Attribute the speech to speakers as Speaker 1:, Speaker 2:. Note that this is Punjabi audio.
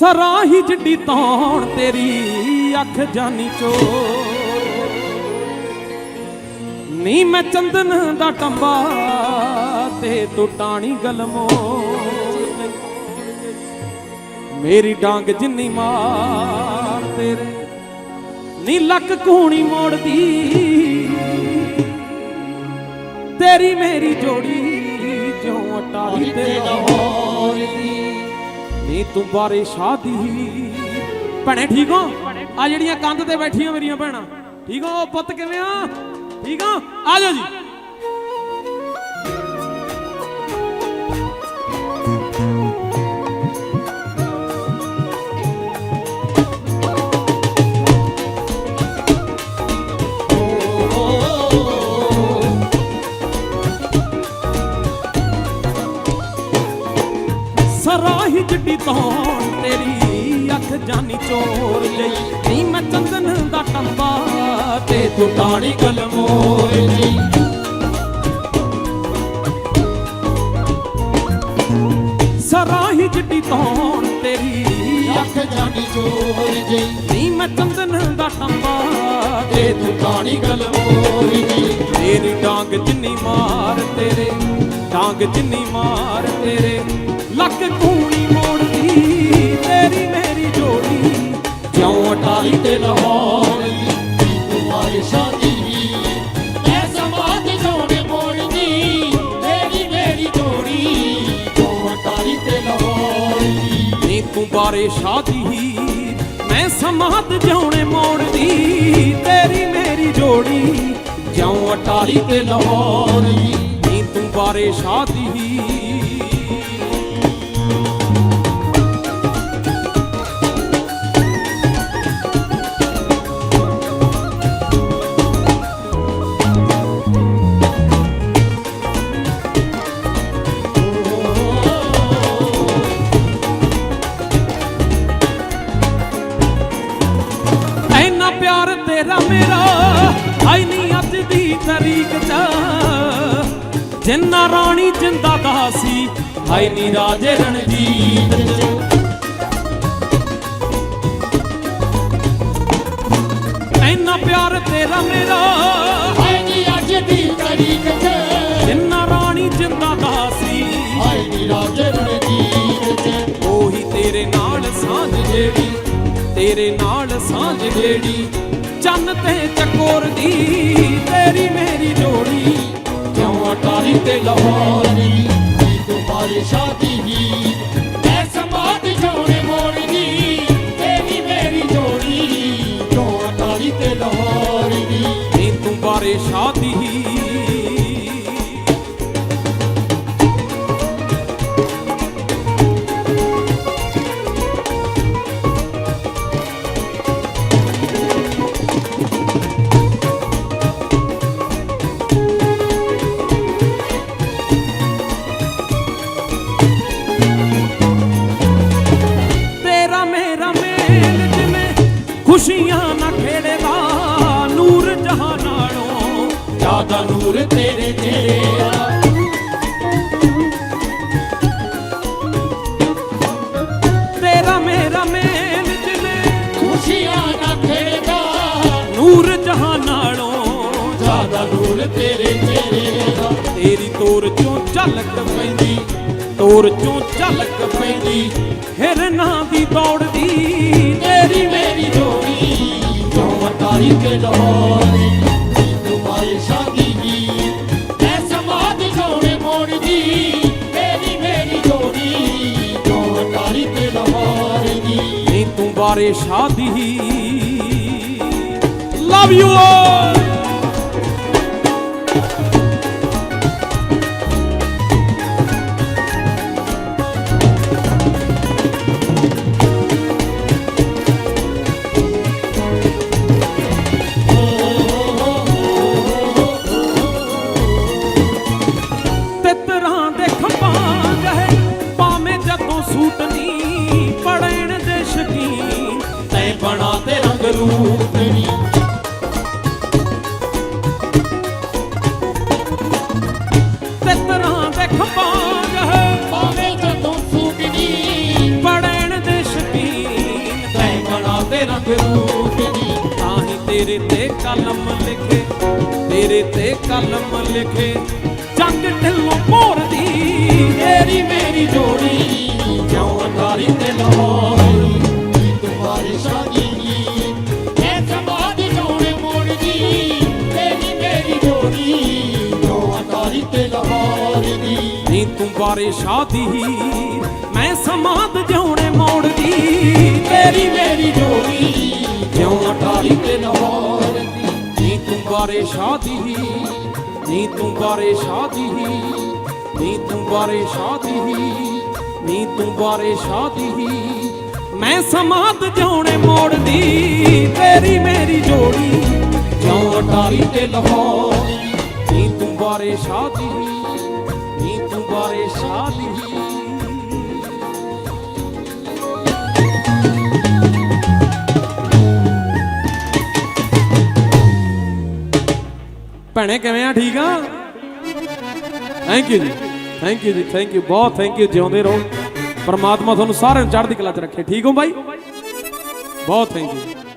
Speaker 1: ਸਰਾਹੀ ਜਿੱਡੀ ਤੌਣ ਤੇਰੀ ਅੱਖ ਜਾਨੀ ਚੋ ਨੀ ਮੈਂ ਚੰਦਨ ਦਾ ਟੰਬਾ ਤੇ ਤੂੰ ਟਾਣੀ ਗਲਮੋ ਮੇਰੀ ਡਾਂਗ ਜਿੰਨੀ ਮਾਰ ਤੇਰੇ ਨੀ ਲੱਕ ਕੂਣੀ ਮੋੜਦੀ। ਤੇਰੀ ਮੇਰੀ ਜੋੜੀ ਜਿਉਂ ਅਟਾਰੀ ਤੇ ਲਾਹੌਰ ਦੀ ਨੀ ਤੂੰ ਬਾਰੇ ਸ਼ਾਦੀ ਭੈਣੇ, ਠੀਕ ਹੋ? ਆ ਜਿਹੜੀਆਂ ਕੰਧ ਤੇ ਬੈਠੀਆਂ ਮੇਰੀਆਂ ਭੈਣਾਂ। ਠੀਕ ਹੋ? ਉਹ ਪੁੱਤ ਕਿਵੇਂ ਆ? ਠੀਕ ਹੋ? ਆ ਜਾਓ ਜੀ। ਸਰਾਹੀ ਜਿੱਡੀ ਤੇਰੀ, ਅੱਖ ਜਾਨੀ ਚੋਰ ਲਈ ਨੀ ਮੈਂ ਚੰਦਨ ਦਾ ਟੰਬਾ ਤੇ ਤੂੰ ਟਾਣੀ ਗਲਮੋਰ ਲਈ ਸਰਾਹੀ ਜਿੱਡੀ ਧੋਣ ਤੇਰੀ,
Speaker 2: ਅੱਖ ਜਾਣੀ ਚੋਰ ਜੀ
Speaker 1: ਨੀ ਮੈਂ ਚੰਦਨ ਦਾ ਟੰਬਾ ਤੇ
Speaker 2: ਤੇ ਤੂੰ ਕਾਣੀ ਗਲਮੋਰ ਜੀ
Speaker 1: ਤੇਰੀ ਡਾਂਗ ਜਿੰਨੀ ਮਾਰ ਤੇਰੇ, ਡਾਂਗ ਜਿੰਨੀ ਮਾਰ ਨੀ ਤੂੰ ਬਾਰੇ ਸ਼ਾਦੀ ਮੈਂ ਸਮਾਤ ਜਿਉਣੇ ਮੋੜਦੀ, ਤੇਰੀ ਮੇਰੀ ਜੋੜੀ, ਜਿਉਂ ਅਟਾਰੀ ਤੇ ਲਾਹੌਰ ਨੀ ਤੂੰ ਬਾਰੇ ਸ਼ਾਦੀ ਐਨਾ ਪਿਆਰ ਮੇਰਾ, ਆਈ ਨਹੀਂ ਅੱਜ ਦੀ ਤਰੀਕ ਚ। ਜਿੰਨਾ ਰਾਣੀ ਜਿੰਦਾ ਦਾ ਸੀ, ਆਈ ਨਹੀਂ ਰਾਜੇ ਰਣਜੀਤ ਚ। ਐਨਾ ਪਿਆਰ ਤੇਰਾ ਮੇਰਾ
Speaker 2: ਹਾਏ ਨੀ ਅੱਜ ਦੀ ਤਰੀਕ ਚ।
Speaker 1: ਜਿੰਨਾ ਰਾਣੀ ਜਿੰਦਾ ਦਾ ਸੀ
Speaker 2: ਹਾਏ ਨੀ ਰਾਜੇ ਰਣਜੀਤ ਚ।
Speaker 1: ਉਹੀ ਤੇਰੇ ਨਾਲ ਸਾਂਝ ਜਿਹੜੀ, ਤੇਰੇ ਨਾਲ ਸਾਂਝ ਜਿਹੜੀ। ਚੰਨ ਤੇ ਚਕੋਰ ਦੀ, ਤੇਰੀ ਮੇਰੀ ਜੋੜੀ। ਕਿਉਂ ਅਟਾਰੀ ਤੇ ਲਾਹੌਰ
Speaker 2: ਦੀ? ਤੁਹਾਡੀ ਸ਼ਾਦੀ ਐ ਸਮਾਤ ਜੋੜੇ ਮੋੜਦੀ
Speaker 1: ਖੁਸ਼ੀਆਂ ਨਾ ਖੇੜਦਾ ਨੂਰ ਜਹਾਂ ਨਾਲੋਂ
Speaker 2: ਜ਼ਿਆਦਾ ਨੂਰ ਤੇਰੇ ਤੇਰੇ ਆ
Speaker 1: ਤੇਰਾ ਮੇਰਾ ਮੇਲ ਜਿਵੇਂ
Speaker 2: ਖੁਸ਼ੀਆਂ ਨਾ ਖੇੜਾ
Speaker 1: ਨੂਰ ਜਹਾਂ ਨਾਲੋਂ
Speaker 2: ਜ਼ਿਆਦਾ ਨੂਰ ਤੇਰੇ ਤੇਰੇ ਆ
Speaker 1: ਤੇਰੀ ਤੋਰ ਚੋਂ ਝਲਕ ਪੈਂਦੀ, ਤੋਰ ਚੋਂ ਝਲਕ ਪੈਂਦੀ, ਹਿਰਨਾਂ ਦੀ ਦੌੜਦੀ, ਤੇਰੀ ਮੇਰੀ ਜੋੜੀ
Speaker 2: ਜੋ ਅਟਾਰੀ ਕੇ ਲਾਹੌਰ ਤੁਹਾਡੀ ਸ਼ਾਦੀ ਦੀ ਐ ਸਮਾਦ ਜੋੜੇ ਮੋੜਦੀ ਮੇਰੀ ਮੇਰੀ ਜੋੜੀ ਜੋ ਅਟਾਰੀ ਤੇ ਲਾਹੌਰ
Speaker 1: ਨੀ ਤੂੰ ਬਾਰੇ ਸ਼ਾਦੀ ਲਵ ਯੂ ਤਿੱਤਰਾਂ ਰੂਟਨੀ ਪੜਨ ਦੇ ਸ਼ਕੀਨ। ਤੈ ਬਣਾ ਤੇ ਰੰਗ ਰੂਟਨੀ
Speaker 2: ਤੇਰੇ
Speaker 1: ਤੇ ਕਲਮ ਲਿਖੇ, ਤੇਰੇ ਤੇ ਕਲਮ ਲਿਖੇ। ਜੰਗ ਢਿੱਲੋਂ ਭੋਰਦੀ,
Speaker 2: ਤੇਰੀ ਮੇਰੀ ਜੋੜੀ। ਅਟਾਰੀ ਤੇ ਐ ਸਮਾਦ ਜੋੜੇ ਤੇਰੀ ਮੇਰੀ ਤੇ ਲਾਹੌਰ ਦੀ
Speaker 1: ਨੀ ਤੂੰ ਬਾਰੇ ਸ਼ਾਦੀ ਮੈਂ ਸਮਾਦ ਜਿਉਣੇ ਮੋੜਦੀ
Speaker 2: ਤੇਰੀ ਮੇਰੀ ਜੋੜੀ ਜਿਉਂ ਅਟਾਰੀ ਤੇ ਲਾਹੌਰ ਦੀ
Speaker 1: ਨੀ ਤੂੰ ਬਾਰੇ ਸ਼ਾਦੀ ਨੀ ਤੂੰ ਬਾਰੇ ਸ਼ਾਦੀ ਨੀ ਤੂੰ ਬਾਰੇ ਸ਼ਾਦੀ। ਨੀ ਤੂੰ ਬਾਰੇ ਸ਼ਾਦੀ ਮੈਂ ਸਮਾਦ ਜਿਉਣੇ ਮੋੜਦੀ, ਤੇਰੀ ਮੇਰੀ ਜੋੜੀ, ਜਿਉਂ ਅਟਾਰੀ ਤੇ ਲਾਹੌਰ। ਨੀ ਤੂੰ ਬਾਰੇ ਸ਼ਾਦੀ ਨੀ ਤੂੰ ਬਾਰੇ ਸ਼ਾਦੀ ਭੈਣੇ, ਕਿਵੇਂ ਆ? ਠੀਕ ਆ? ਥੈਂਕ ਯੂ ਜੀ। ਥੈਂਕ ਯੂ ਜੀ। ਥੈਂਕ ਯੂ ਬਹੁਤ ਥੈਂਕ ਯੂ ਜਿਉਂਦੇ ਰਹੋ। ਪਰਮਾਤਮਾ ਤੁਹਾਨੂੰ ਸਾਰਿਆਂ ਨੂੰ ਚੜ੍ਹਦੀ ਕਲਾ 'ਚ ਰੱਖੇ। ਠੀਕ ਹੋ ਬਾਈ? ਬਹੁਤ ਥੈਂਕ ਯੂ